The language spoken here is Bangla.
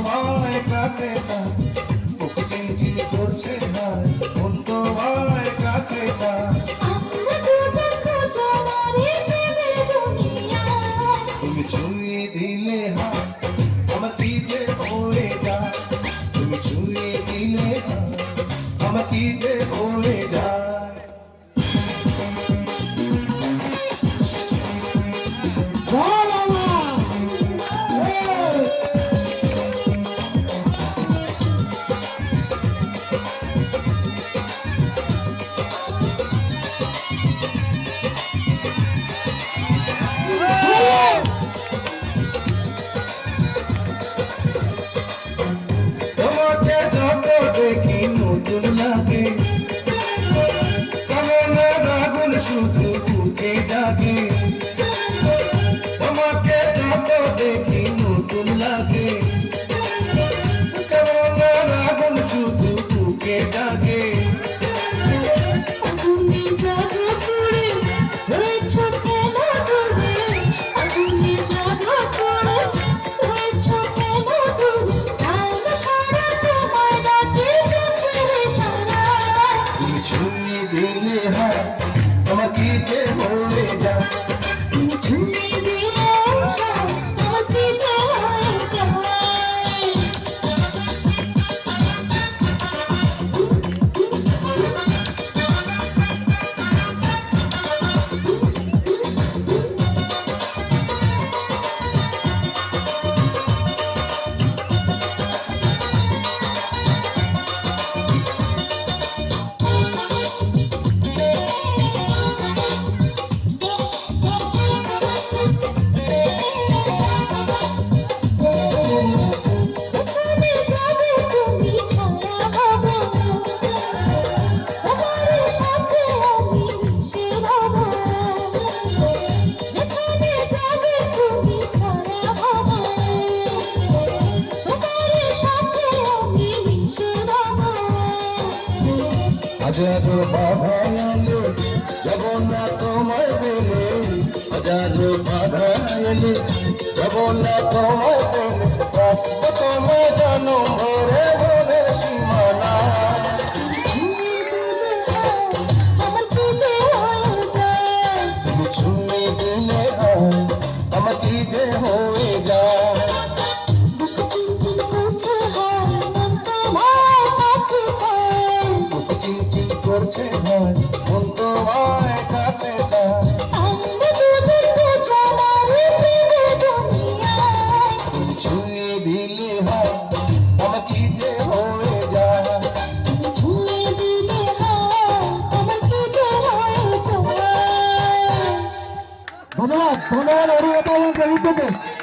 কাছে যা বুক চিনচিন করছে না মন তোমায় কাছে যা আমরা দুজন দুজনারই প্রেমের দুনিয়ায় তুমি ছুঁয়ে দিলে হাত আমার কি যে হয়ে যায়? তুমি ছুঁয়ে দিলে হাত আমার কি যে হয়ে যায়? তোমাকে লাগে। কেমন রাগুন শুধু বুকে তোমাকে যত দেখি নতুন লাগে। দিলে হাত তোমার কি যে হাজারো বাধা এলে যাব না তোমায় বেলে হাজারো বাধা এলে যাব না তোমায় বেলে তোমায় জানো ভরে ভরে সীমানা। চিনচিন করছে তোমায় কাছে যায় ছুঁয়ে দিলে হয় আমার কি যে হয়ে যায় হয় হয়ে যায় ধন্যবাদ ধন্যবাদ এবং